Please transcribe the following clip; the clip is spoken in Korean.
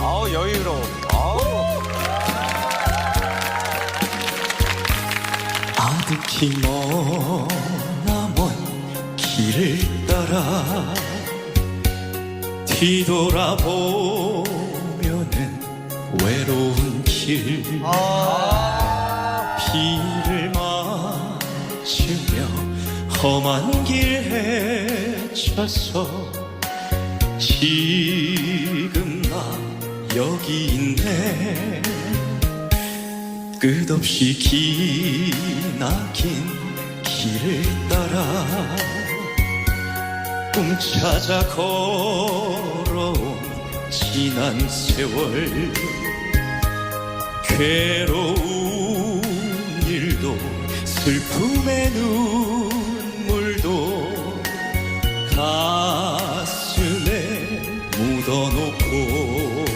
아우 여유로워. 아우. 아득히 머나먼 길을 따라 뒤돌아보면은 외로운 길 비를 맞으며 험한 길 헤쳐서 나 여기인데 끝없이 기나긴 길을 따라 꿈 찾아 걸어온 지난 세월 괴로운 일도 슬픔의 눈물도 가슴에 묻어놓고